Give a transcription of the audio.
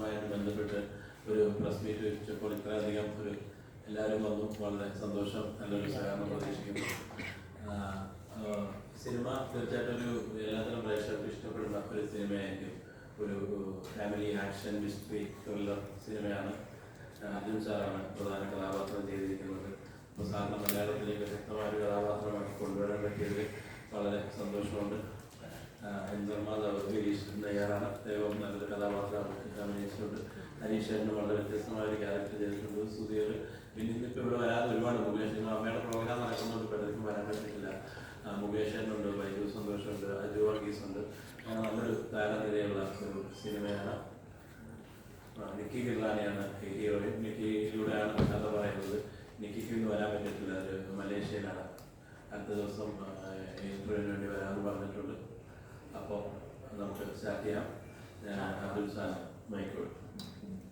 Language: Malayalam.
പ്രൊഡക്ഷനുമായിട്ട് ബന്ധപ്പെട്ട് ഒരു പ്രസ് മീറ്റ് വെച്ചപ്പോൾ ഇത്രയധികം ഒരു എല്ലാവരും വന്നു. വളരെ സന്തോഷം. നല്ലൊരു സഹകരണം പ്രതീക്ഷിക്കുന്നു. സിനിമ തീർച്ചയായിട്ടും ഒരു എല്ലാത്തരം പ്രേക്ഷകർക്ക് ഇഷ്ടപ്പെടുന്ന ഒരു സിനിമയായിരിക്കും. ഒരു ഫാമിലി ആക്ഷൻ മിസ്റ്ററി ത്രില്ലർ സിനിമയാണ്. അർജുൻ സാറാണ് പ്രധാന കഥാപാത്രം ചെയ്തിരിക്കുന്നത്. അപ്പോൾ സാറിന് മലയാളത്തിലേക്ക് ശക്തമായ ഒരു കഥാപാത്രമാക്കി കൊണ്ടുവരാൻ പറ്റിയത് വളരെ സന്തോഷമുണ്ട്. നിർമ്മാതാവ് ഗിരീഷ് നയ്യാറാണ് ദൈവം കഥാപാത്രം അഭിനയിച്ചിട്ടുണ്ട് അനീഷേട്ടന് വളരെ വ്യത്യസ്തമായ ഒരു ക്യാരക്ടർ ചെയ്തിട്ടുണ്ട് സുധീർ. പിന്നെ ഇവിടെ വരാതെ ഒരുപാട് മുകേഷ്. നിങ്ങൾ അമ്മയുടെ പ്രോഗ്രാം നടക്കുന്നുണ്ട്. പലർക്കും വരാൻ പറ്റിയിട്ടില്ല. മുകേഷേട്ടനുണ്ട് വൈദ്യു സന്തോഷമുണ്ട് അജു വർഗീസ് ഉണ്ട് അങ്ങനെ നല്ലൊരു താരനിരയുള്ള ഒരു സിനിമയാണ്. നിക്കി കിർലാനിയാണ് ഹീറോയിൻ. നിക്കിയിലൂടെയാണ് കഥ പറയുന്നത്. നിക്കിക്ക് ഇന്ന് വരാൻ പറ്റിയിട്ടില്ല. ഒരു മലേഷ്യയിലാണ്. അടുത്ത ദിവസം ഇന്റർവ്യൂവിന് വേണ്ടി വരാമെന്ന് പറഞ്ഞിട്ടുണ്ട്. അപ്പോൾ നമുക്ക് സ്റ്റാർട്ട് ചെയ്യാം. Yeah, I do sound, make it.